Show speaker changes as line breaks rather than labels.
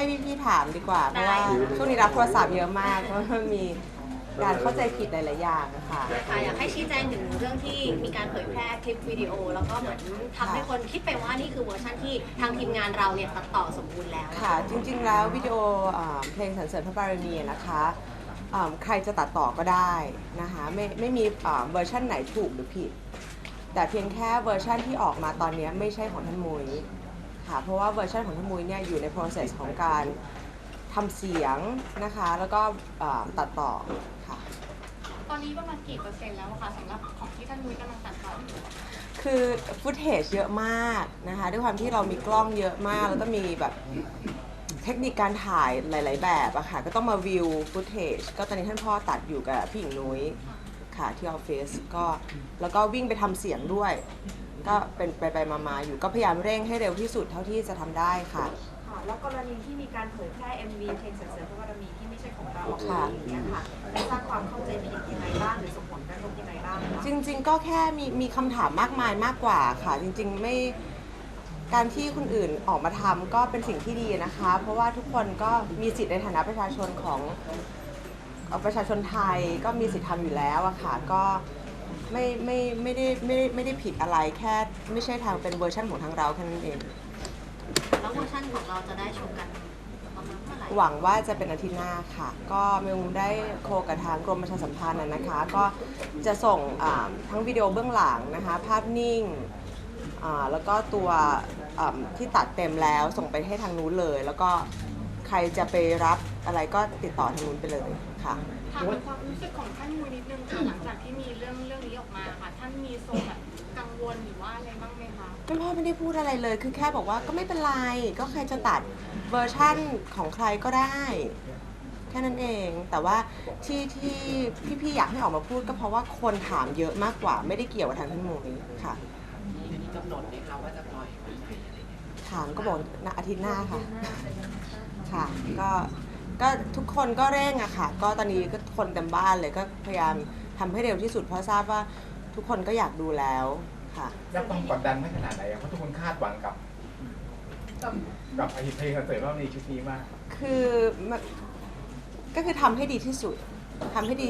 ให้พี่ๆถามดีกว่าเพราะว่าช่วงนี้รับโทรศัพท์เยอะมากเพราะว่ามีการเข้าใจผิดหลายๆอย่างอะค่ะ
ค่ะอยากให้ชี้แจงถึงเรื่องที่มีการเผยแพร่คลิปวิดีโอ แล้วก็เหมือนทำให้คนคิดไปว่านี่คือเวอร์ชันที่ทางทีมงานเราเนี่ยตัดต่อสมบูรณ์แล้ว
ค่ะ จริงๆ แล้ววิดีโออ่าเพลงสรรเสริญพระบารมีนะคะอ่าใครจะตัดต่อก็ได้นะคะไม่ไม่มีอ่าเวอร์ชันไหนถูกหรือผิด แต่เพียงแค่เวอร์ชันที่ออกมาตอนนี้ไม่ใช่ของท่านมุ้ย ค่ะ เพราะว่าเวอร์ชันของท่านมุ้ยเนี่ยอยู่ใน process ของการทำเสียงนะคะ แล้วก็อ่าตัดต่อค่ะ
ตอนนี้ประมาณกี่เปอร์เซ็นต์แล้วอะคะสำหรับของที่ท่านมุ้ยกำลังตัดต่ออยู่
คือฟุตเทจเยอะมากนะคะ ด้วยความที่เรามีกล้องเยอะมาก แล้วก็มีแบบเทคนิคการถ่ายหลาย ๆ แบบอะค่ะ ก็ต้องมาวิวฟุตเทจก็ตอนนี้ท่านพ่อตัดอยู่กับพี่หญิงนุ้ยค่ะที่ออฟฟิศก็แล้วก็วิ่งไปทำเสียงด้วย ก็เป็นไปไปๆมาๆอยู่ก็พยายามเร่งให้เร็วที่สุดเท่าที่จะทำได้ค่ะ
ค่ะแล้วกรณีที่มีการเผยแพร่ MV เพลงสรรเสริญพระบารมีที่ไม่ใช่ของเราออก
ค่ะ
มาอย่างเงี้ยค่ะได้สร้างความเข้าใจผิดยังไงบ้างหรือส่งผลกระทบยังไงบ้างคะ
จริง ๆ ก็แค่มีมีคำถามมากมายมากกว่าค่ะ จริง ๆ ไม่การที่คนอื่นออกมาทำก็เป็นสิ่งที่ดีนะคะ เพราะว่าทุกคนก็มีสิทธิ์ในฐานะประชาชนของเอ่อประชาชนไทยก็มีสิทธิ์ทำอยู่แล้วอะค่ะก็ ไม่ไม่ไม่ได้ไม่ได้ไม่ได้ผิดอะไรแค่ไม่ใช่ทางเป็นเวอร์ชันของทางเราแค่นั้นเอง
แล้วเวอร์ชันของเราจะได้ชมกันประมาณเมื่อไหร่
หวังว่าจะเป็นอาทิตย์หน้าค่ะ ก็เมลได้โคกับทางกรมประชาสัมพันธ์นะนะคะ ก็จะส่งอ่าทั้งวิดีโอเบื้องหลังนะคะ ภาพนิ่งอ่าแล้วก็ตัวอ่าที่ตัดเต็มแล้วส่งไปให้ทางนู้นเลย แล้วก็ใครจะไปรับอะไรก็ติดต่อทางนู้นไปเลยค่ะ
ถามถึงความรู้สึกของท่านมุ้ยนิดนึงค่ะหลังจากที่มีเรื่องเรื่องนี้ออก มาค่ะท่านมีทรงแบบกังวลหรือว่าอะไรบ้างไหมคะ
คุณพ่อไม่ได้พูดอะไรเลย คือแค่บอกว่าก็ไม่เป็นไร ก็ใครจะตัดเวอร์ชั่นของใครก็ได้ แค่นั้นเอง แต่ว่าที่ที่พี่ๆอยากให้ออกมาพูดก็เพราะว่าคนถามเยอะมากกว่า ไม่ได้เกี่ยวกับทางท่านมุ้ยค่ะ
มีกำหนดไหมคะว่าจะปล่อยวันไหนอะไรเงี้ย
ถามก็บอกนะอาทิตย์หน้าค่ะ ค่ะ ก็ ก็ทุกคนก็เร่งอะค่ะ ก็ตอนนี้ก็คนเต็มบ้านเลยก็พยายามทำให้เร็วที่สุดเพราะทราบว่า ทุกคนก็อยากดูแล้วค่ะ
รับความกดดันไม่ขนาดไหนอะเพราะทุกคนคาดหวังกับ กับไอ้เพลงคอนเสิร์ตว่ามีชุดนี้มาก
คือมันก็คือทำให้ดีที่สุดทำให้ดี